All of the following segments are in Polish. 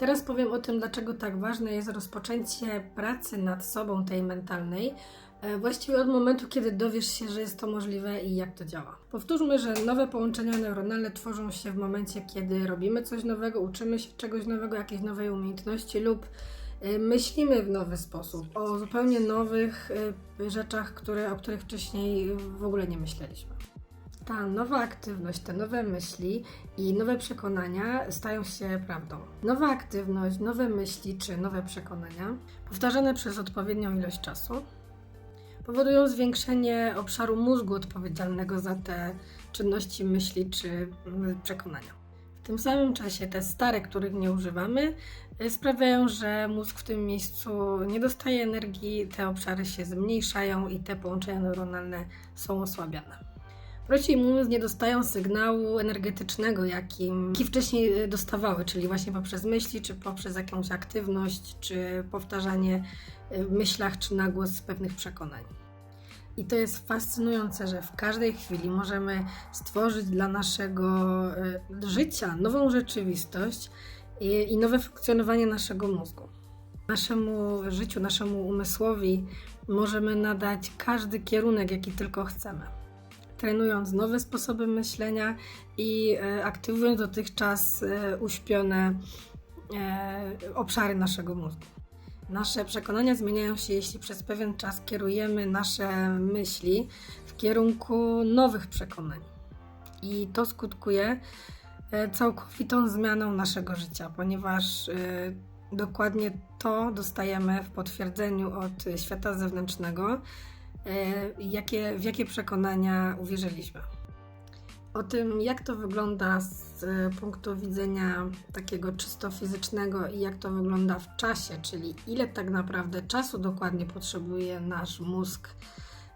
Teraz powiem o tym, dlaczego tak ważne jest rozpoczęcie pracy nad sobą, tej mentalnej, e, właściwie od momentu, kiedy dowiesz się, że jest to możliwe i jak to działa. Powtórzmy, że nowe połączenia neuronalne tworzą się w momencie, kiedy robimy coś nowego, uczymy się czegoś nowego, jakiejś nowej umiejętności lub e, myślimy w nowy sposób o zupełnie nowych e, rzeczach, które, o których wcześniej w ogóle nie myśleliśmy. Ta nowa aktywność, te nowe myśli i nowe przekonania stają się prawdą. Nowa aktywność, nowe myśli czy nowe przekonania, powtarzane przez odpowiednią ilość czasu, powodują zwiększenie obszaru mózgu odpowiedzialnego za te czynności, myśli czy mm, przekonania. W tym samym czasie te stare, których nie używamy, y, sprawiają, że mózg w tym miejscu nie dostaje energii, te obszary się zmniejszają i te połączenia neuronalne są osłabiane. Proci i mózg nie dostają sygnału energetycznego, jakim, jaki wcześniej y, dostawały, czyli właśnie poprzez myśli, czy poprzez jakąś aktywność, czy powtarzanie y, w myślach, czy na głos pewnych przekonań. I to jest fascynujące, że w każdej chwili możemy stworzyć dla naszego y, życia nową rzeczywistość i nowe funkcjonowanie naszego mózgu. Naszemu życiu, naszemu umysłowi możemy nadać każdy kierunek, jaki tylko chcemy trenując nowe sposoby myślenia i e, aktywując dotychczas e, uśpione e, obszary naszego mózgu. Nasze przekonania zmieniają się, jeśli przez pewien czas kierujemy nasze myśli w kierunku nowych przekonań. I to skutkuje całkowitą zmianą naszego życia, ponieważ dokładnie to dostajemy w potwierdzeniu od świata zewnętrznego, jakie, w jakie przekonania uwierzyliśmy. O tym, jak to wygląda z e, punktu widzenia takiego czysto fizycznego i jak to wygląda w czasie, czyli ile tak naprawdę czasu dokładnie potrzebuje nasz mózg,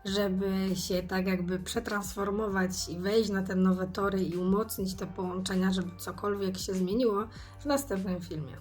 żeby się tak jakby przetransformować i wejść na te nowe tory i umocnić te połączenia, żeby cokolwiek się zmieniło w następnym filmie.